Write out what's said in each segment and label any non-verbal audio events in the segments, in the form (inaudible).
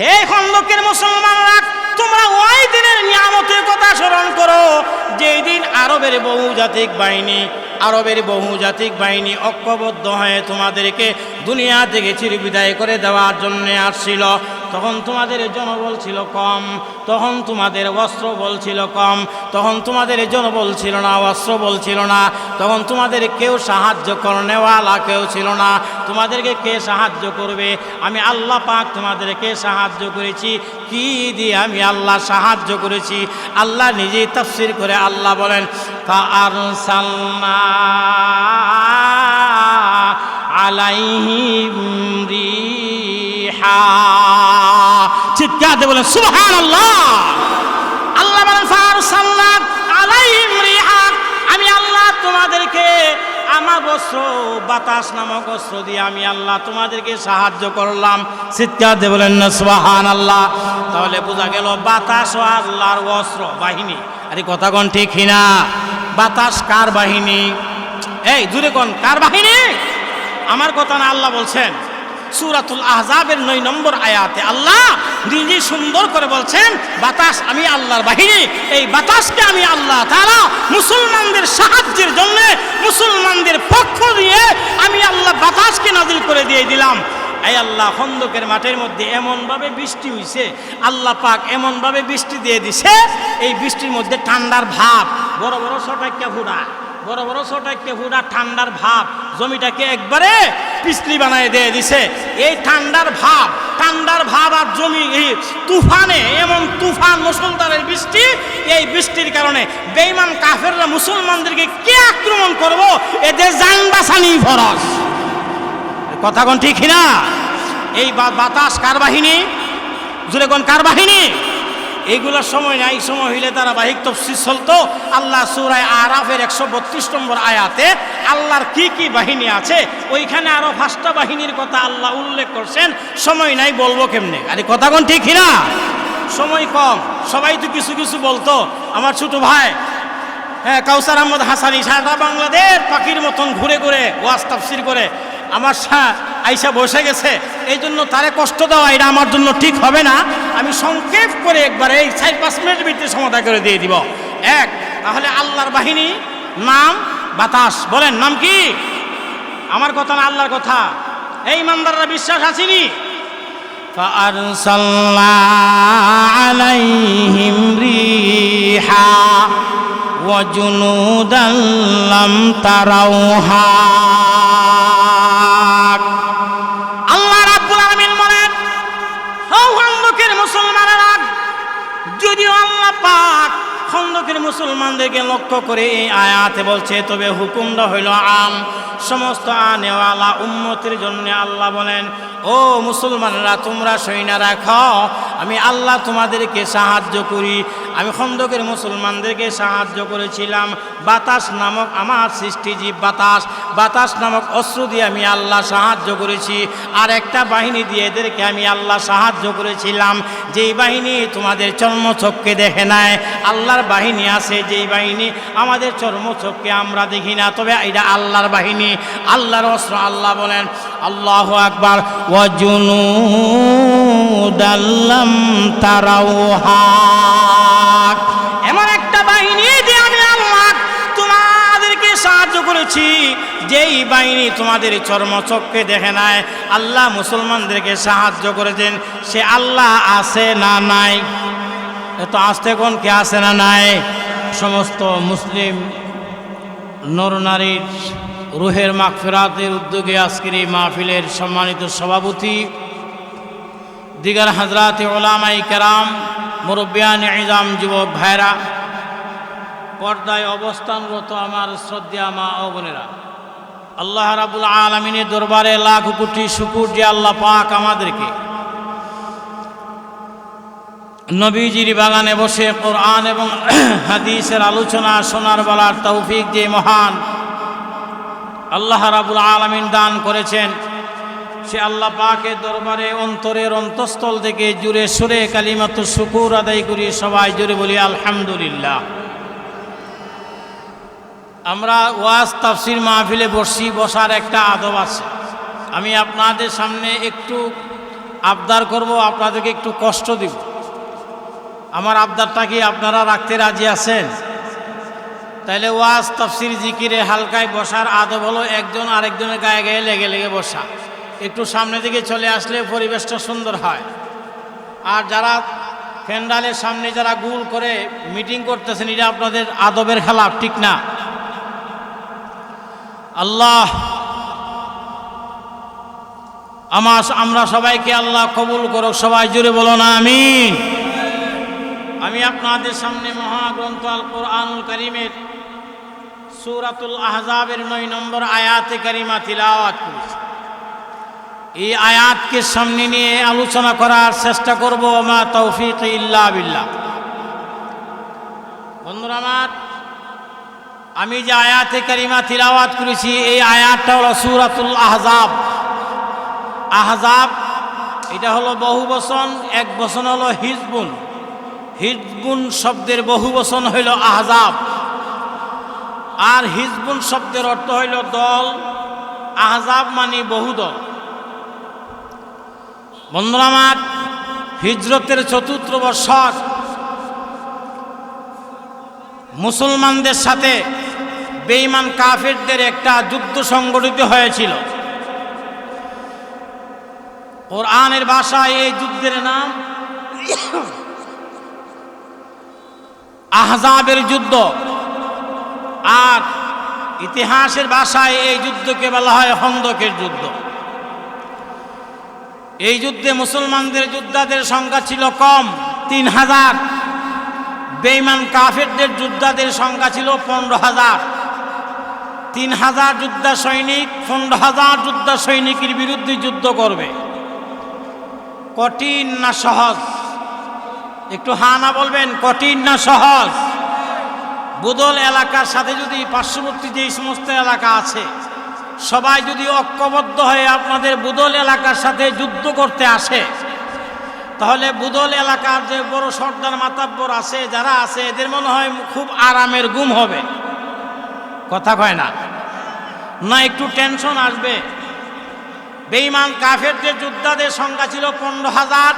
হে খন্দকের মুসলমানরা, তোমরা ওই দিনের নিয়ামতের কথা স্মরণ করো, যেই দিন আরবের বহুজাতিক বাহিনী, আরবের বহুজাতিক বাহিনী ঐক্যবদ্ধ হয়ে তোমাদেরকে দুনিয়া থেকে চিরবিদায় করে দেওয়ার জন্য আসছিল। তখন তোমাদের জনবল ছিল কম, তখন তোমাদের অস্ত্র বল ছিল কম, তখন তোমাদের জনবল ছিল না অস্ত্র বল ছিল না, তখন তোমাদের কেউ সাহায্য করনেওয়ালা কেউ ছিল না। তোমাদেরকে কে সাহায্য করবে? আমি আল্লাহ পাক তোমাদেরকে সাহায্য করেছি। কি দিয়ে আমি আল্লাহ সাহায্য করেছি? আল্লাহ নিজেই তাফসির করে আল্লাহ বলেন আলাইহিম চিৎকার দিয়ে বলেন সুবহান আল্লাহ আল্লাহ বলেন ফারসাল্লাহ আলাইহিম রিহা। আমি আল্লাহ তোমাদেরকে আমার বস্ত্র, বাতাস নামক অস্ত্র দিয়ে আমি আল্লাহ তোমাদেরকে সাহায্য করলাম। চিৎকার দিয়ে বলেন, না সুবহান আল্লাহ তাহলে বোঝা গেল, বাতাস ও আল্লাহর অস্ত্র বাহিনী। আরে, কথা কোন ঠিক না? বাতাস কার বাহিনী? এই দূরে কোন, কার বাহিনী? আমার কথা না আল্লাহ বলছেন। সুরাতুল আহজাবের নয় নম্বর আয়াতে আল্লাহ নিজে সুন্দর করে বলছেন, বাতাস আমি আল্লাহর বাহিনী, এই বাতাসকে আমি আল্লাহ তারা মুসলমানদের সাহায্যের জন্য, মুসলমানদের পক্ষ দিয়ে আমি আল্লাহ বাতাসকে নাজিল করে দিয়ে দিলাম। এই আল্লাহ খন্দকের মাঠের মধ্যে এমনভাবে বৃষ্টি হইছে, আল্লাহ পাক এমনভাবে বৃষ্টি দিয়ে দিছে, এই বৃষ্টির মধ্যে ঠান্ডার ভাব, বড় বড় ছটাক্কা ফুটা বড় বড় ছোটাকে ফুটা ঠান্ডার ভাব, জমিটাকে একবারে পিছলি বানায় দিয়ে দিছে। এই ঠান্ডার ভাব ঠান্ডার ভাব আর জমি তুফানে, এমন তুফান মুসলমানের বৃষ্টি, এই বৃষ্টির কারণে বেইমান কাফেররা মুসলমানদেরকে কে আক্রমণ করব? এদের জান বাসানি ফরজ। কথা কোন ঠিক না এই বাতাস কার বাহিনী? জুড়ে কোন কার বাহিনী? এইগুলোর সময় নাই, সময় হইলে তারা বাহিক তফসির চলতো। আল্লাহ সুরায় আরাফের একশো বত্রিশ নম্বর আয়াতে আল্লাহর কি কি বাহিনী আছে, ওইখানে আরও পাঁচটা বাহিনীর কথা আল্লাহ উল্লেখ করছেন। সময় নাই, বলব কেমনে? আরে কথা কোন ঠিক না সময় কম, সবাই তো কিছু কিছু বলতো। আমার ছোট ভাই হ্যাঁ কাউসার আহমদ হাসানি সারা বাংলাদেশ পাখির মতন ঘুরে ঘুরে ওয়াজ তাফসির করে আমার সা- আইসা বসে গেছে এই জন্য তারে কষ্ট দেওয়া এটা আমার জন্য ঠিক হবে না আমি সংক্ষেপ করে একবার এই চার পাঁচ মিনিটের ভিতরে সমাধান করে দিয়ে দিব এক তাহলে আল্লাহর বাহিনী নাম বাতাস বলেন নাম কি আমার কথা না আল্লাহর কথা এই ইমানদাররা বিশ্বাস আসেনি فأرسلنا عليهم ريحا وجنودا لم تروها আল্লাহ রাব্বুল আলামিন বলেন হও খন্দকের মুসলমানেরা যদিও আল্লাহ পাক খন্দকের মুসলমানদেরকে লক্ষ্য করে এই আয়াতে বলছে তবে হুকুমটা হইল আম সমস্ত আনেওয়ালা উম্মতের জন্য আল্লাহ বলেন ও মুসলমানরা তোমরা সৈনা রাখো আমি আল্লাহ তোমাদেরকে সাহায্য করি আমি খন্দকের মুসলমানদেরকে সাহায্য করেছিলাম। বাতাস নামক আমার সৃষ্টিজীব বাতাস। বাতাস নামক অস্ত্র দিয়ে আমি আল্লাহ সাহায্য করেছি। আর একটা বাহিনী দিয়ে এদেরকে আমি আল্লাহ সাহায্য করেছিলাম। যেই বাহিনী তোমাদের চর্মচক্ষে দেখে নেয় আল্লাহর বাহিনী আছে যেই বাহিনী, আমাদের চর্মচক্ষে আমরা দেখি না। তবে এটা আল্লাহর বাহিনী, আল্লাহর অস্ত্র, আল্লাহ বলেন, আল্লাহ আকবার ওয়াজুনুদাল্লাম তারাউহা। এমন একটা বাহিনী দিয়ে আমি আল্লাহ তোমাদেরকে সাহায্য করেছি। যেই বাহিনী তোমাদের চর্মচক্ষে দেখে নাই, আল্লাহ মুসলমানদেরকে সাহায্য করেছেন, সে আল্লাহ আছে না নাই? এত আসতে কোন কে আছে না নাই? সমস্ত মুসলিম নরনারীর রুহের মাগফিরাতের উদ্যোগে আজকের এই মাহফিলের সম্মানিত সভাপতি, দিগার হাজরাত ওলামাই কেরাম, মুরব্বিয়ান ইজাম যুবক ভাইরা, পর্দায় অবস্থানরত আমার শ্রদ্ধা মা ও বোনেরা। আল্লাহ রাবুল আলমিনের দরবারে লাখ কোটি শুকুর যে আল্লাহ পাক আমাদেরকে নবীজির বাগানে বসে কোরআন এবং (clears throat) হাদিসের আলোচনা, শোনার বেলার তৌফিক যে মহান আল্লাহ রাবুল আলমিন দান করেছেন। সে আল্লাহ পাকের দরবারে অন্তরের অন্তঃস্থল থেকে জুড়ে সুরে কালিমাত শুকুর আদায় করি সবাই জুড়ে বলি, আলহামদুলিল্লাহ। আমরা ওয়াজ তাফসির মাহফিলে বসি বসার একটা আদব আছে। আমি আপনাদের সামনে একটু আবদার করব, আপনাদেরকে একটু কষ্ট দিব। আমার আবদারটা কি আপনারা রাখতে রাজি আছেন? তাইলে ওয়াজ তফসির জিকিরে হালকায় বসার আদব হলো একজন আরেকজনের গায়ে গায়ে লেগে লেগে বসা। একটু সামনে দিকে চলে আসলে পরিবেশটা সুন্দর হয়। আর যারা প্যান্ডালের সামনে যারা গুল করে মিটিং করতেছেন, এটা আপনাদের আদবের খেলা ঠিক না? আল্লাহ, আমার আমরা সবাইকে আল্লাহ কবুল করো সবাই জুড়ে বলো না আমি আমি আপনাদের সামনে মহাগ্রন্থ আল কোরআনুল করিমের সুরাতুল আহজাবের নয় নম্বর আয়াতে কারিমা তিলাওয়াত করেছি। এই আয়াতকে সামনে নিয়ে আলোচনা করার চেষ্টা করব মা তৌফিক ইল্লা বিল্লাহ। বন্ধুরা আমার আমি যে আয়াতে কারিমা তিলাওয়াত করেছি, এই আয়াতটা হলো সুরাতুল আহজাব। আহজাব, এটা হলো বহু বচন, এক বচন হলো হিজবুন। হিজবুন শব্দের বহু বচন হইল আহজাব। আর হিজবুন শব্দের অর্থ হইল দল। আহজাব মানে বহু দল। বন্ধুরা হিজরতের চতুর্থ বৎসর মুসলমানদের সাথে বেঈমান কাফেরদের একটা যুদ্ধ সংগঠিত হয়েছিল। কোরআনের ভাষায় এই যুদ্ধের নাম আহজাবের যুদ্ধ। আর ইতিহাসের ভাষায় এই যুদ্ধকে বলা হয় হন্দকের যুদ্ধ। এই যুদ্ধে মুসলমানদের যোদ্ধাদের সংখ্যা ছিল কম, তিন হাজার। বেইমান কাফেরদের যোদ্ধাদের সংখ্যা ছিল পনেরো হাজার। তিন হাজার যোদ্ধা সৈনিক, পনেরো হাজার যোদ্ধা সৈনিকের বিরুদ্ধে যুদ্ধ করবে। কঠিন না সহজ? একটু হা না বলবেন, কঠিন না সহজ? বুদল এলাকার সাথে যদি পার্শ্ববর্তী যে সমস্ত এলাকা আছে, সবাই যদি ঐক্যবদ্ধ হয়ে আপনাদের বুদল এলাকার সাথে যুদ্ধ করতে আসে তাহলে বুদল এলাকার যে বড় সর্দার মাতাব্বর আছে, যারা আছে, এদের মনে হয় খুব আরামের গুম হবে। কথা কয় না। না, একটু টেনশন আসবে। বেঈমান কাফেরদের যোদ্ধাদের সংখ্যা ছিল পনেরো হাজার,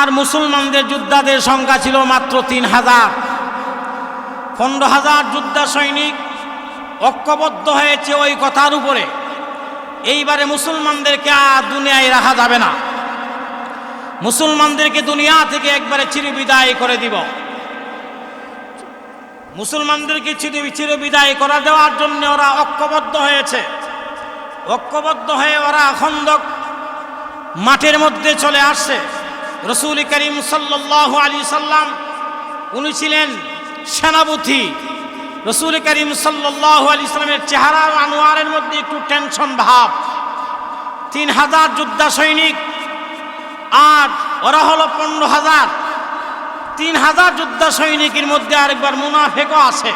আর মুসলমানদের যোদ্ধাদের সংখ্যা ছিল মাত্র তিন হাজার। পনেরো হাজার যোদ্ধা সৈনিক ঐক্যবদ্ধ হয়েছে ওই কথার উপরে। এইবারে মুসলমানদেরকে আর দুনিয়ায় রাখা যাবে না। মুসলমানদেরকে দুনিয়া থেকে একবারে চিরবিদায় করে দিব। মুসলমানদেরকে চির চিরবিদায় করা দেওয়ার জন্য ওরা ঐক্যবদ্ধ হয়েছে। ঐক্যবদ্ধ হয়ে ওরা খন্দক মাঠের মধ্যে চলে আসছে। রসুল করিম সাল্লাহ আলী সাল্লাম, উনি ছিলেন সেনাপতি। রসুল করিম সাল্লাহ আলী সাল্লামের চেহারা আনোয়ারের মধ্যে একটু টেনশন ভাব। তিন হাজার যোদ্ধা সৈনিক আর ওরা হলো পনেরো হাজার। তিন হাজার যোদ্ধা সৈনিকের মধ্যে আরেকবার মুনাফেকও আছে।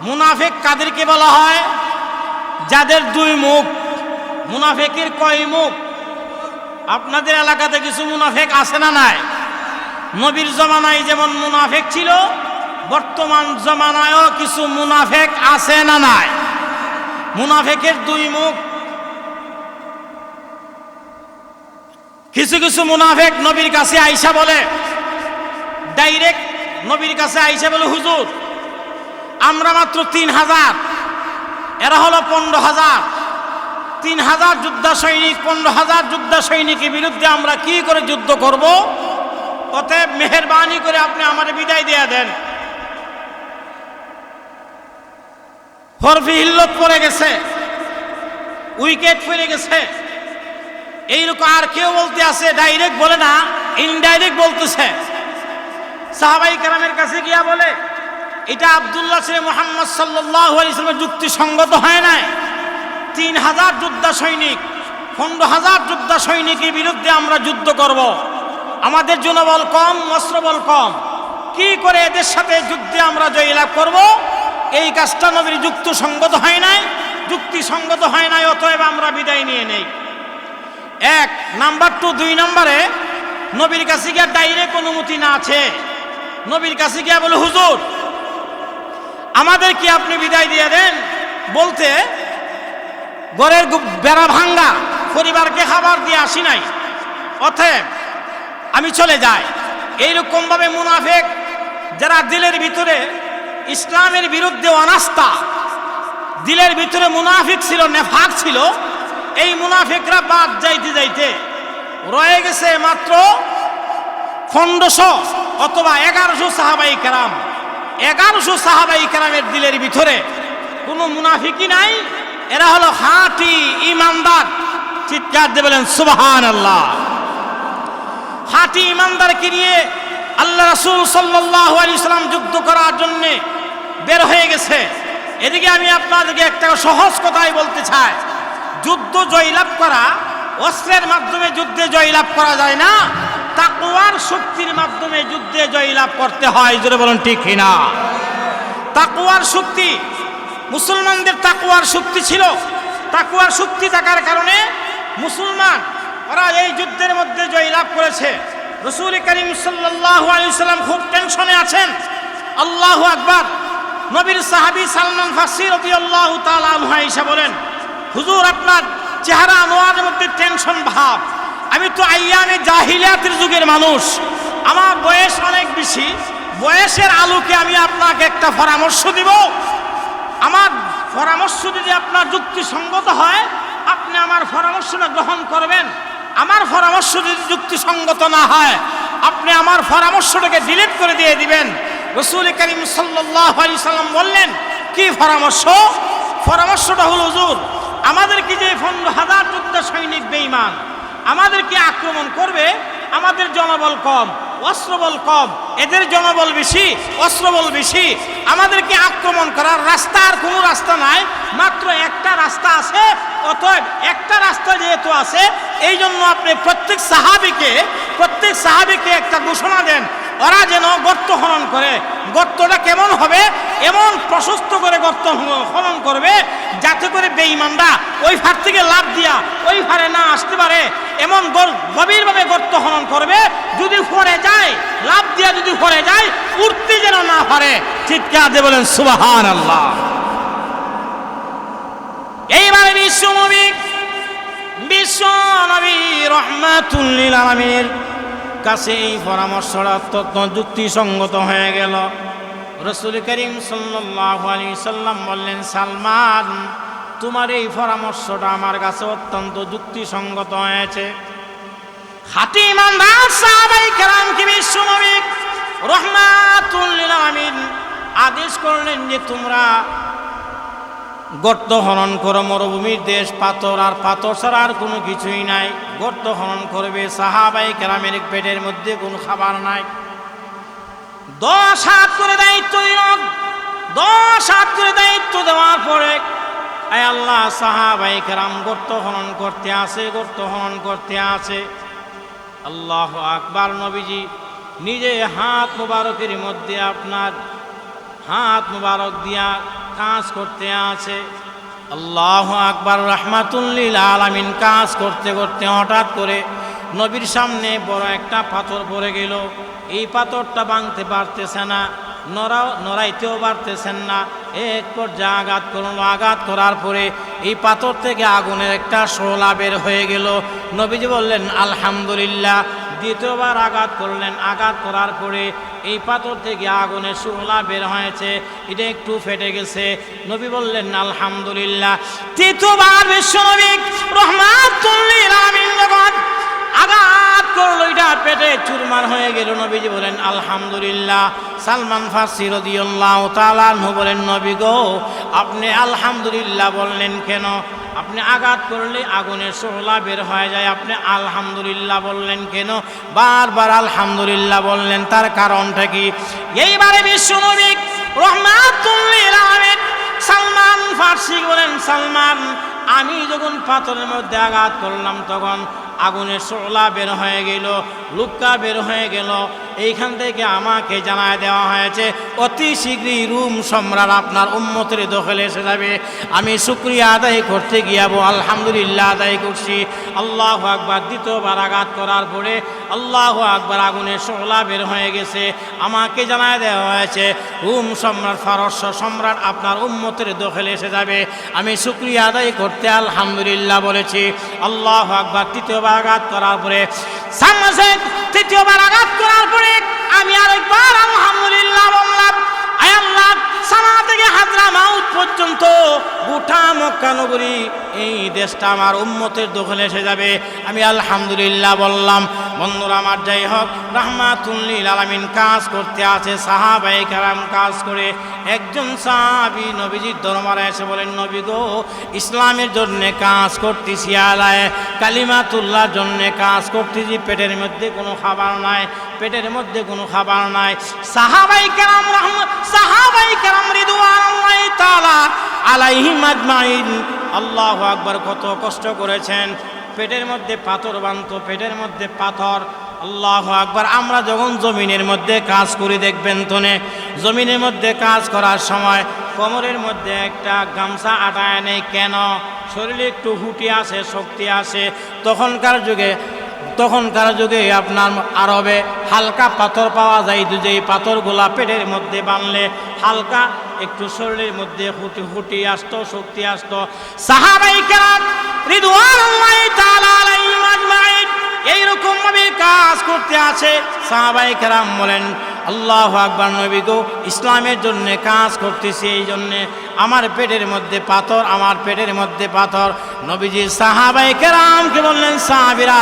মুনাফেক কাদেরকে বলা হয়? যাদের দুই মুখ। মুনাফেকের কয় মুখ? আপনাদের এলাকাতে কিছু মুনাফেক আছে না নাই? নবীর জমানায় যেমন মুনাফেক ছিল, বর্তমান জমানায়ও কিছু মুনাফেক আছে না নাই? মুনাফেকের দুই মুখ কিছু কিছু মুনাফেক নবীর কাছে আইসা বলে, ডাইরেক্ট নবীর কাছে আইসা বলে, হুজুর, আমরা মাত্র তিন হাজার, এরা হলো পনেরো হাজার। তিন হাজার যোদ্ধা সৈনিক, পনেরো হাজার যোদ্ধা সৈনিকের বিরুদ্ধে আমরা কি করে যুদ্ধ করব? অতএব মেহরবানি করে আপনি আমার বিদায় দেয়া দেন। হরফি হিল্লত পড়ে গেছে, উইকেট ফেলে গেছে। এইরকম আর কেউ বলতে আছে ডাইরেক্ট বলে না ইনডাইরেক্ট বলতেছে। সাহাবাই কারামের কাছে গিয়া বলে, এটা আবদুল্লাহ ছেলে মোহাম্মদ সাল্লাহ ইসলামের যুক্তিসঙ্গত হয় নাই। তিন হাজার যোদ্ধা সৈনিক, পনেরো হাজার যোদ্ধা সৈনিকের বিরুদ্ধে আমরা যুদ্ধ করব। আমাদের জনবল কম, অস্ত্রবল কম। কি করে এদের সাথে যুদ্ধে আমরা জয়লাভ করব? এই কাজটা নবীর যুক্তিসঙ্গত হয় নাই। যুক্তিসঙ্গত হয় নাই, অতএব আমরা বিদায় নিয়ে নেই। এক, নাম্বার টু দুই নম্বরে। নবীর কাছে গিয়া ডাইরেক্ট অনুমতি না আছে। নবীর কাছে গিয়া বলে, হুজুর আমাদের কি আপনি বিদায় দিয়ে দেন। বলতে ঘরের বেড়া ভাঙ্গা, পরিবারকে খাবার দিয়ে আসি নাই। অতএব আমি চলে যাই। এইরকমভাবে মুনাফেক যারা দিলের ভিতরে ইসলামের বিরুদ্ধে অনাস্থা, দিলের ভিতরে মুনাফিক ছিল, নেফাক ছিল এই মুনাফিকরা বাদ যাইতে যাইতে রয়ে গেছে মাত্র পনেরোশো অথবা এগারোশো সাহাবাই কেরাম। এগারোশো সাহাবাই কেরামের দিলের ভিতরে কোনো মুনাফিকই নাই। এরা হলো হাঁটি ইমানদার। চিৎকার দিয়ে বলেন সুবাহান আল্লাহ হাঁটি ইমানদারকে নিয়ে আল্লাহ রাসূল সাল্লাল্লাহু আলাইহি সাল্লাম যুদ্ধ করার জন্যে বের হয়ে গেছে। এদিকে আমি আপনাদেরকে একটা সহজ কথাই বলতে চাই। যুদ্ধ জয়লাভ করা, অস্ত্রের মাধ্যমে যুদ্ধে জয়লাভ করা যায় না তাকুয়ার শক্তির মাধ্যমে যুদ্ধে জয়লাভ করতে হয়, জোরে বলুন ঠিক না তাকওয়ার শক্তি, মুসলমানদের তাকুয়ার শক্তি ছিল। তাকওয়ার শক্তি থাকার কারণে মুসলমান, ওরা এই যুদ্ধের মধ্যে জয়লাভ করেছে। রসুল করিম সাল্লাহ আলি খুব টেনশনে আছেন। আল্লাহ আকবার, নবীর সাহাবি সালমান ফাসির আল্লাহ তালা বলেন হুজুর, আপনার চেহারা আনোয়ারের মধ্যে টেনশন ভাব। আমি তো আইয়ামে জাহিলিয়াতের যুগের মানুষ। আমার বয়স অনেক বেশি। বয়সের আলোকে আমি আপনাকে একটা পরামর্শ দিব। আমার পরামর্শ যদি আপনার যুক্তিসঙ্গত হয়, আপনি আমার পরামর্শটা গ্রহণ করবেন। আমার পরামর্শ যদি যুক্তিসঙ্গত না হয়, আপনি আমার পরামর্শটাকে ডিলিট করে দিয়ে দিবেন। রসুল করিম সাল্লাহ আলি সাল্লাম বললেন, কি পরামর্শ? পরামর্শটা হল, হুজুর আমাদেরকে যে পনেরো হাজার যোদ্ধা সৈনিক বেইমান আমাদেরকে আক্রমণ করবে, আমাদের জনবল কম অস্ত্রবল কম, এদের জনবল বেশি অস্ত্রবল বেশি। আমাদেরকে আক্রমণ করার রাস্তা আর কোনো রাস্তা নাই, মাত্র একটা রাস্তা আছে, অতএব একটা রাস্তা যেহেতু আছে এই জন্য আপনি প্রত্যেক সাহাবিকে প্রত্যেক সাহাবিকে একটা ঘোষণা দেন ওরা যেন গর্ত খনন করে। গর্তটা কেমন হবে? এমন প্রশস্ত করে গর্ত খনন করবে যাতে করে বেঈমানরা ওই ফার থেকে লাভ দিয়া ওই ফারে না আসতে পারে। এমন গভীরভাবে গর্ত খনন করবে, যদি পরে যায়, লাভ দিয়া যদি পরে যায়, উঠতে যেন না পারে। চিৎকার দিয়ে বলেন সুবাহান আল্লাহ এইবারে বিশ্বনবী বিশ্ব নবী রহমাতুল্লিল আলমীর কাছে এই পরামর্শটা অত্যন্ত যুক্তিসঙ্গত হয়ে গেল। রসুল করিম সাল্লাহ আলী সাল্লাম বললেন, সালমান, তোমার এই পরামর্শটা আমার কাছে অত্যন্ত যুক্তিসঙ্গত হয়েছে। খাটি ইমানদার সাহাবাই কেরাম কি বিশ্বনবী রহমাতুল্লিল আলমিন আদেশ করলেন যে তোমরা গর্ত খনন করো মরুভূমির দেশ, পাথর আর পাথর ছাড়া আর কোনো কিছুই নাই। গর্ত খনন করবে সাহাবাই কেরামের পেটের মধ্যে কোনো খাবার নাই। দশ হাত করে দায়িত্ব দিল। দশ হাত করে দায়িত্ব দেওয়ার পরে, আয় আল্লাহ সাহাবাই কেরাম গর্ত খনন করতে আসে, গর্ত খনন করতে আসে। আল্লাহ আকবার নবীজি, নিজে হাত মুবারকের মধ্যে আপনার হাত মুবারক দিয়া কাজ করতে আছে। আল্লাহ আকবার রহমাতুল্লিল আলামিন কাজ করতে করতে হঠাৎ করে নবীর সামনে বড় একটা পাথর পড়ে গেল। এই পাথরটা ভাঙতে পারতেছে না নড়াও নড়াইতেও পারতেছেন না। এক পর্যায়ে আঘাত করল। আঘাত করার পরে এই পাথর থেকে আগুনের একটা শোলা বের হয়ে গেল। নবীজি বললেন, আলহামদুলিল্লাহ। দ্বিতীয়বার আঘাত করলেন। আঘাত করার পরে এই পাথর থেকে আগুনের শুকলা বের হয়েছে, এটা একটু ফেটে গেছে। নবী বললেন, আলহামদুলিল্লাহ। তৃতীয়বার বিশ্বনবী রহমাতুল্লিল আমিন যখন আঘাত করল, এটা পেটে চুরমার হয়ে গেল। নবীজি বলেন, আলহামদুলিল্লাহ। সালমান ফার্সি রদিউল্লাহ তালানহু বলেন, নবী গো, আপনি আলহামদুলিল্লাহ বললেন কেন? আপনি আঘাত করলে আগুনের শোলা বের হয়ে যায়। আপনি আলহামদুলিল্লাহ বললেন কেন? বারবার আলহামদুলিল্লাহ বললেন। তার কারণটা কি? এইবারে বিশ্বনবী রহমাতুল্লিল সালমান ফার্সি বলেন, সালমান, আমি যখন পাথরের মধ্যে আঘাত করলাম তখন আগুনের শোলা বের হয়ে গেল, লুক্কা বের হয়ে গেল এইখান থেকে আমাকে জানায় দেওয়া হয়েছে, অতি শীঘ্রই রুম সম্রাট আপনার উম্মতের দখলে এসে যাবে। আমি শুক্রিয়া আদায় করতে গিয়াবো আলহামদুলিল্লাহ আদায় করছি। আল্লাহ আকবার দ্বিতীয়বার আঘাত করার পরে আল্লাহ আকবার আগুনের শোলা বের হয়ে গেছে। আমাকে জানায় দেওয়া হয়েছে, রুম সম্রাট, ফারস্য সম্রাট আপনার উম্মতের দখলে এসে যাবে। আমি শুক্রিয়া আদায় করতে আলহামদুলিল্লাহ বলেছি। আল্লাহ আকবার তৃতীয়বার আঘাত করার পরে সামনে তৃতীয়বার আঘাত করার পরে আমি আরেকবার আলহামদুলিল্লাহ বললাম আয় আল্লাহ সানা থেকে হাজরা মাউত পর্যন্ত গোটা মক্কা নগরী এই দেশটা আমার উম্মতের দখলে এসে যাবে। আমি আলহামদুলিল্লাহ বললাম, বন্ধুরা আমার যাই হোক রহমাতুল্লিল আলামিন কাজ করতে আছে সাহাবাই কারাম কাজ করে। একজন সাহাবি নবীজির দরবারে এসে বলেন, নবী গো, ইসলামের জন্য কাজ করতেছি আলায়, কালিমাতুল্লাহর জন্য কাজ করতেছি, পেটের মধ্যে কোনো খাবার নাই পেটের মধ্যে কোনো খাবার নাই। সাহাবাই কেরাম রহমত সাহাবাই কেরাম রিদওয়ানুল্লাহি তাআলা আলাইহিম আজমাইন। আল্লাহু আকবার, কত কষ্ট করেছেন। পেটের মধ্যে পাথর বানত, পেটের মধ্যে পাথর। আল্লাহ আকবার, আমরা যখন জমিনের মধ্যে কাজ করি, দেখবেন তনে জমিনের মধ্যে কাজ করার সময় কোমরের মধ্যে একটা গামছা আটায় নেই। কেন? শরীরে একটু হুটি আসে, শক্তি আসে। তখনকার যুগে তখনকার যুগে আপনার আরবে হালকা পাথর পাওয়া যায় যে পাথরগুলা পেটের মধ্যে বানলে হালকা একটু শরীরের মধ্যে হুটি হুটি আসতো, শক্তি আসতো। সাহাবাই এইরকম ভাবে কাজ করতে আছে সাহাবাই বলেন আল্লাহ আকবর নবী গো ইসলামের জন্যে কাজ করতেছি এই জন্যে আমার পেটের মধ্যে পাথর, আমার পেটের মধ্যে পাথর। নবীজি সাহাবাই কেরামকে বললেন, সাহাবিরা,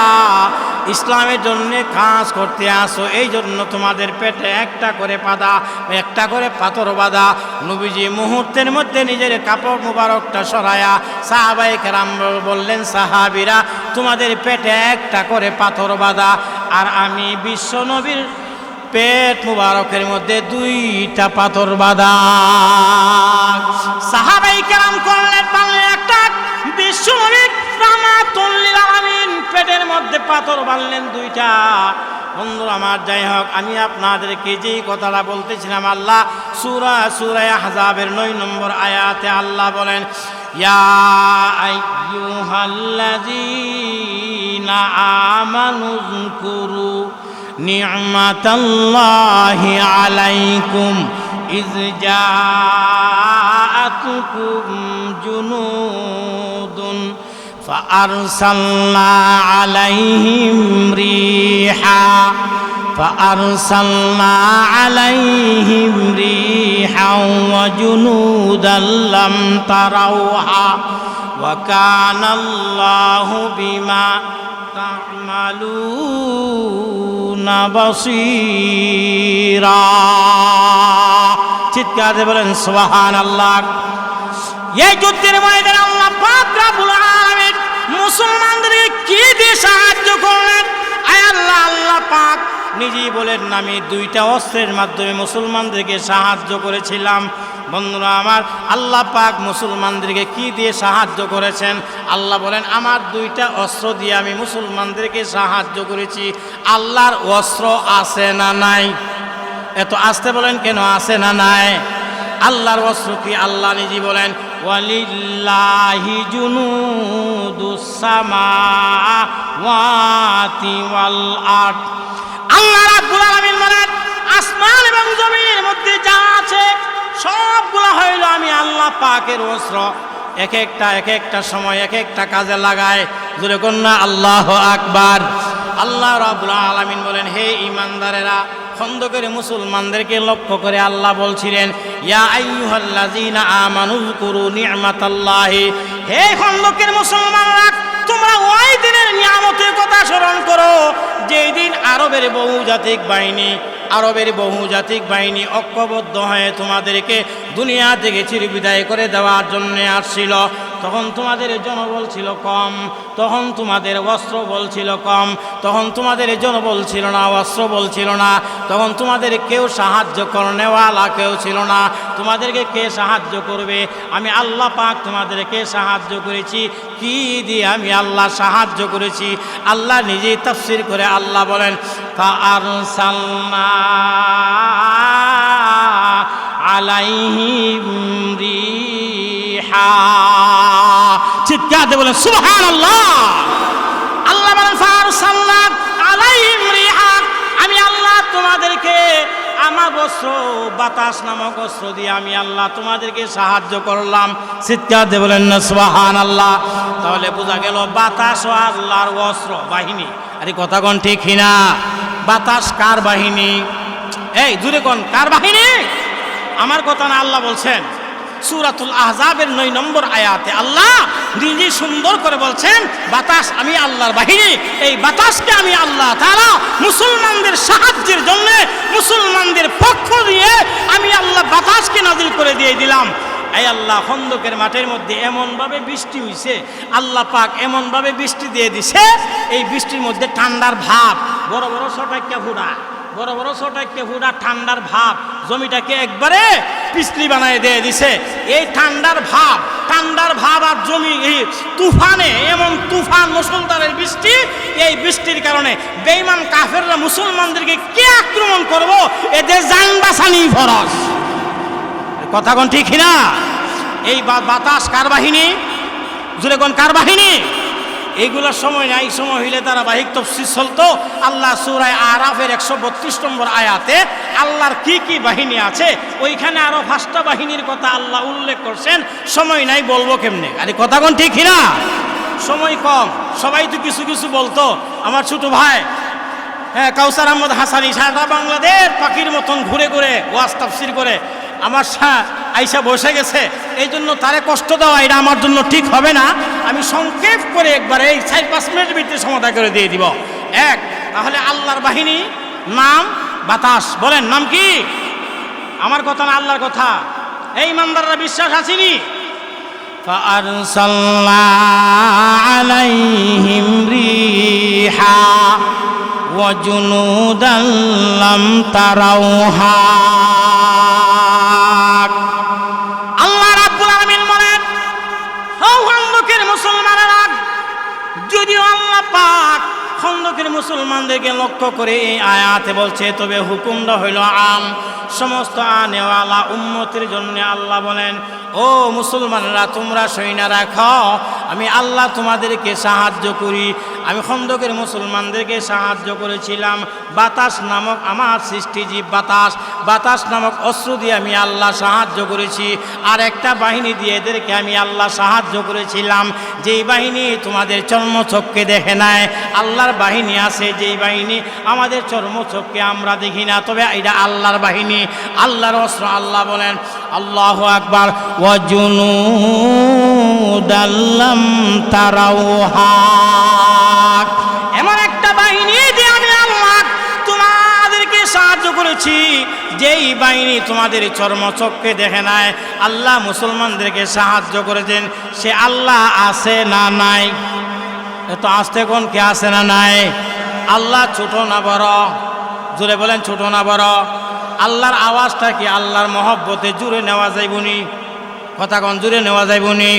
ইসলামের জন্য কাজ করতে আসো, এই জন্য তোমাদের পেটে একটা করে পাদা, একটা করে পাথর বাঁধা। নবীজি মুহূর্তের মধ্যে নিজের কাপড় মুবারকটা সরায়া সাহাবাই কেরাম বললেন, সাহাবিরা, তোমাদের পেটে একটা করে পাথর বাঁধা, আর আমি বিশ্ব নবীর পেট মুবারকের মধ্যে দুইটা পাথর বাঁধা। সাহাবাই কেরাম করলেন একটা বিশ্ব নবীর রামাতুল্লিল আলামিন, পেটের মধ্যে পাথর বাঁধলেন দুইটা। বন্ধু আমার, যাই হোক, আমি আপনাদেরকে যেই কথাটা বলতেছিলাম, আল্লাহ সুরা সুরায় হাজাবের নয় নম্বর আয়াতে আল্লাহ বলেন, ইয়া আইয়ুহাল্লাযীনা আমানু نعمة الله عليكم إذ جاءتكم جنود فأرسلنا عليهم ريحا فأرسلنا عليهم ريحا وجنودا لم تروها وكان الله بما تعملون بصيرا চিৎকার দিয়ে বলেন সোহান আল্লাহ এই যুদ্ধের ময়দানে আল্লাহ পাক রাব্বুল আলামিন মুসলমানদেরকে কি দিয়ে সাহায্য করলেন আয় আল্লাহ আল্লাহ পাক নিজেই বলেন, আমি দুইটা অস্ত্রের মাধ্যমে মুসলমানদেরকে সাহায্য করেছিলাম। বন্ধুরা আমার, আল্লাহ পাক মুসলমানদেরকে কি দিয়ে সাহায্য করেছেন? আল্লাহ বলেন, আমার দুইটা অস্ত্র দিয়ে আমি মুসলমানদেরকে সাহায্য করেছি। আল্লাহর অস্ত্র আছে না নাই? এত আসতে বলেন কেন আছে না নাই? আল্লাহর অস্ত্র কি আল্লাহ নিজে বলেন? ওয়ালিল্লাহি জুনুদুস সামাওয়াতি ওয়াল আরদ। আল্লাহ রাব্বুল আলামিন বলেন, আসমান এবং জমিনের মধ্যে যা আছে, সবগুলো হইল আমি আল্লাহ পাকের অস্ত্র। এক একটা এক একটা সময় এক একটা কাজে লাগায়। জোরে কন্যা আল্লাহ আকবার। আল্লাহ রাব্বুল আলামিন বলেন, হে ইমানদারেরা খন্দকের মুসলমানদেরকে লক্ষ্য করে আল্লাহ বলছিলেন, ইয়া আইয়ুহাল্লাযীনা আমানু কুরু নি'মাতাল্লাহি। হে খন্দকের মুসলমানরা তোমরা ওই দিনের নিয়ামতের কথা স্মরণ করো, যেই দিন আরবের বহুজাতিক বাহিনী, আরবের বহুজাতিক বাহিনী ঐক্যবদ্ধ হয়ে তোমাদেরকে দুনিয়া থেকে চিরবিদায় করে দেওয়ার জন্য আসছিল। তখন তোমাদের জনবল ছিল কম, তখন তোমাদের অস্ত্র বল ছিল কম, তখন তোমাদের জনবল ছিল না, অস্ত্র বল ছিল না, তখন তোমাদের কেউ সাহায্য কর নেওয়ালা কেউ ছিল না। তোমাদেরকে কে সাহায্য করবে? আমি আল্লাহ পাক তোমাদেরকে সাহায্য করেছি। কি দিয়ে আমি আল্লাহ সাহায্য করেছি? আল্লাহ নিজেই তাফসির করে আল্লাহ বলেন আলাইহিম চিৎকার দিয়ে বলেন সুবহান আল্লাহ আল্লাহ বলেন ফারসাল্লাহ আলাইহিম রিহা আমি আল্লাহ তোমাদেরকে আমার বস্ত্র বাতাস নামক অস্ত্র দিয়ে আমি আল্লাহ তোমাদেরকে সাহায্য করলাম। চিৎকার দিয়ে বলেন, না সুবহান আল্লাহ তাহলে বোঝা গেল, বাতাস ও আল্লাহর অস্ত্র, বাহিনী। আরে, কথা কোন ঠিক না? বাতাস কার বাহিনী? এই দূরে কোন, কার বাহিনী? আমার কথা না, আল্লাহ বলছেন। সুরাতুল আহজাবের নয় নম্বর আয়াতে আল্লাহ নিজে সুন্দর করে বলছেন, বাতাস আমি আল্লাহর বাহিনী, এই বাতাসকে আমি আল্লাহ তারা মুসলমানদের সাহায্যের জন্য, মুসলমানদের পক্ষ দিয়ে আমি আল্লাহ বাতাসকে নাজিল করে দিয়ে দিলাম। এই আল্লাহ খন্দকের মাঠের মধ্যে এমনভাবে বৃষ্টি হইছে, আল্লাহ পাক এমনভাবে বৃষ্টি দিয়ে দিছে, এই বৃষ্টির মধ্যে ঠান্ডার ভাব, বড় বড় ছটাক্কা ফুটা বড় বড় ছোটাকে হুডা ঠান্ডার ভাব জমিটাকে একবারে পিছলি বানায় দিয়ে দিছে। এই ঠান্ডার ভাব ঠান্ডার ভাব আর জমি এই তুফানে, এমন তুফান মুসলদারের বৃষ্টি, এই বৃষ্টির কারণে বেইমান কাফেররা মুসলমানদেরকে কে আক্রমণ করব? এদের জান বাসানি ফরস কথা কোন ঠিক না এই বাতাস কার বাহিনী? জুড়ে কোন কার বাহিনী? এইগুলোর সময় নাই, সময় হইলে তারা বাহিক তফসির চলতো। আল্লাহ সুরায় আরাফের একশো বত্রিশ নম্বর আয়াতে আল্লাহর কি কি বাহিনী আছে, ওইখানে আরও পাঁচটা বাহিনীর কথা আল্লাহ উল্লেখ করছেন। সময় নাই, বলব কেমনে? আরে কথা কোন ঠিক না সময় কম, সবাই তো কিছু কিছু বলতো। আমার ছোট ভাই হ্যাঁ কাউসার আহমদ হাসানি, সারা বাংলাদেশ পাখির মতন ঘুরে ঘুরে ওয়াজ তাফসির করে। আমার সা আইসা বসে গেছে এই জন্য তারে কষ্ট দেওয়া এটা আমার জন্য ঠিক হবে না আমি সংক্ষেপ করে একবার এই চার পাঁচ মিনিটের ভিতরে সমাধান করে দিয়ে দিব এক তাহলে আল্লাহর বাহিনী নাম বাতাস বলেন নাম কি আমার কথা না আল্লাহর কথা এই ইমানদাররা বিশ্বাস আসেনি فأرسلنا عليهم ريحا وجنودا لم تروها খন্দকের মুসলমানদেরকে লক্ষ্য করে এই আয়াতে বলছে, তবে হুকুমটা হইল আম। সমস্ত আনেওয়ালা উম্মতের জন্য আল্লাহ বলেন, ও মুসলমানরা, তোমরা সৈনা রাখো। আমি আল্লাহ তোমাদেরকে সাহায্য করি। আমি খন্দকের মুসলমানদেরকে সাহায্য করেছিলাম। বাতাস নামক আমার সৃষ্টিজীব বাতাস বাতাস নামক অস্ত্র দিয়ে আমি আল্লাহ সাহায্য করেছি। আর একটা বাহিনী দিয়ে এদেরকে আমি আল্লাহ সাহায্য করেছিলাম। যেই বাহিনী তোমাদের চর্মচক্ষে দেখে নেয় আল্লাহর বাহিনী আছে, যেই বাহিনী আমাদের চর্মচক্ষে আমরা দেখি না, তবে এটা আল্লাহর বাহিনী, আল্লাহর অস্ত্র, আল্লাহ বলেন, আল্লাহ আকবার ওয়াজুনুদাল্লাম তারাউহা। এমন একটা বাহিনী দিয়ে আমি আল্লাহ তোমাদেরকে সাহায্য করেছি, যেই বাহিনী তোমাদের চর্মচক্ষে দেখে নাই, আল্লাহ মুসলমানদেরকে সাহায্য করেছেন, সে আল্লাহ আছে না নাই? এত আসতে কোন কে আছে না নাই? আল্লাহ ছোট না বড়? জোরে বলেন ছোট না বড়? আল্লাহর আওয়াজটা কি? আল্লাহর মহব্বতে জুড়ে নেওয়া যাইবনি কথা কন জুড়ে নেওয়া যাইবনি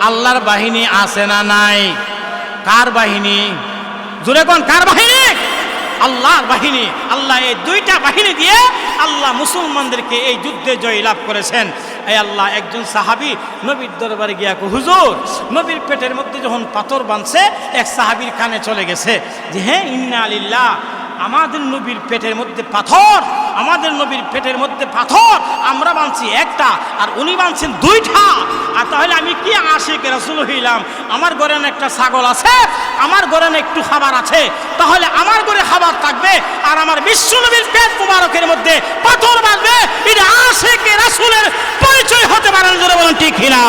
আল্লাহর বাহিনী আছে না নাই? কার বাহিনী? জোরে কোন, কার বাহিনী? আল্লাহর বাহিনী। আল্লাহ এই দুইটা বাহিনী দিয়ে আল্লাহ মুসলমানদেরকে এই যুদ্ধে জয় লাভ করেছেন। এই আল্লাহ একজন সাহাবি নবীর দরবারে গিয়া কো, হুজুর নবীর পেটের মধ্যে যখন পাথর বাঁধছে এক সাহাবির কানে চলে গেছে যে হ্যাঁ ইন্না আলিল্লাহ আমাদের নবীর পেটের মধ্যে পাথর, আমাদের নবীর পেটের মধ্যে পাথর, আমরা বাঁধছি একটা, আর উনি বাঁধছেন দুইটা। আর তাহলে আমি কি আশিক রাসুল হইলাম? আমার ঘরে একটা ছাগল আছে? আমার ঘরে একটু খাবার আছে? তাহলে আমার ঘরে খাবার থাকবে, আর আমার বিশ্ব নবীর পেট মুবারকের মধ্যে পাথর বাঁধবে, এটা আশিক রাসুলের পরিচয় হতে পারে না, জোরে বলেন ঠিক কিনা?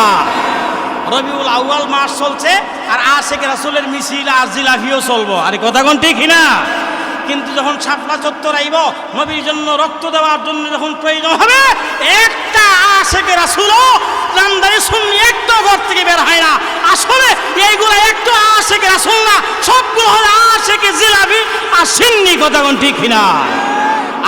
রবিউল আউয়াল মাস চলছে, আর আশেখ রাসুলের মিছিল আর জিলাফিও চলবো। আর কথা কোন ঠিক না কিন্তু যখন ছাপলা চত্বর আইব, নবীর জন্য রক্ত দেওয়ার জন্য যখন প্রয়োজন হবে, একটা আশেখ রাসুলও নামদারি শুননি একটু ঘর থেকে বের হয় না। আসলে এইগুলো একটু আশেকে রাসুল না, সবগুলো হলো আশেকে জিলাবি আর সিন্নি কথা ঠিক না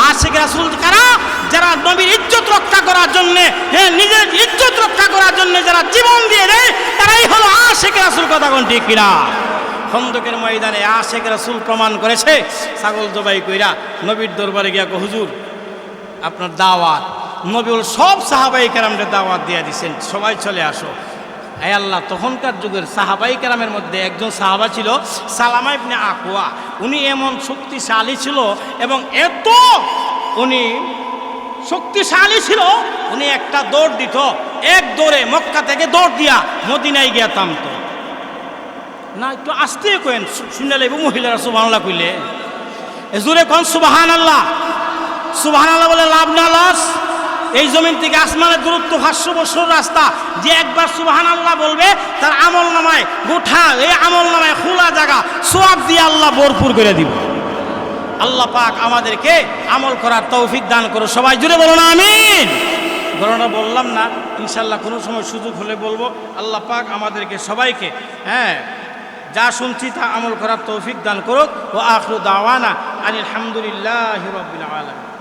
আশেকে রাসুল কারা? যারা নবীর ইজ্জত রক্ষা করার জন্য হ্যাঁ নিজের ইজ্জত রক্ষা করার জন্য যারা জীবন দিয়ে দেয়, তারাই হলো আশেকে রাসুল কথা ঠিক কিনা? খন্দকের ময়দানে আশেখ রাসুল প্রমাণ করেছে। ছাগল জবাই কইরা নবীর দরবারে গিয়া হুজুর, আপনার দাওয়াত। নবীল সব সাহাবাই কেরামদের দাওয়াত দিয়ে দিছেন, সবাই চলে আসো। আয় আল্লাহ, তখনকার যুগের সাহাবাই কেরামের মধ্যে একজন সাহাবা ছিল, সালামা ইবনে আকুয়া। উনি এমন শক্তিশালী ছিল এবং এত উনি শক্তিশালী ছিল, উনি একটা দৌড় দিত, এক দৌড়ে মক্কা থেকে দৌড় দিয়া মদিনায় গিয়া থামতো। না, একটু আস্তে কেন শুনে লাগবে মহিলারা সুবাহান্লাহ কইলে। জোরে কন সুবাহান আল্লাহ সুবাহান আল্লাহ বলে লাভ না, লস। এই জমিন থেকে আসমানের দূরত্ব পাঁচশো বছর রাস্তা। যে একবার সুবাহান আল্লাহ বলবে, তার আমল নামায় গোঠা, এই আমল নামায় খোলা জায়গা সোয়াব দিয়ে আল্লাহ ভরপুর করে দিব। আল্লাহ পাক আমাদেরকে আমল করার তৌফিক দান করো সবাই জুড়ে বলো না আমিন। ঘটনা বললাম না ইনশাল্লাহ কোনো সময় সুযোগ হলে বলব। আল্লাহ পাক আমাদেরকে সবাইকে হ্যাঁ যা শুনছি তা আমল করার তৌফিক দান করুক। ও আখরু দাওয়ানা আনিল হামদুলিল্লাহ রবিল আলম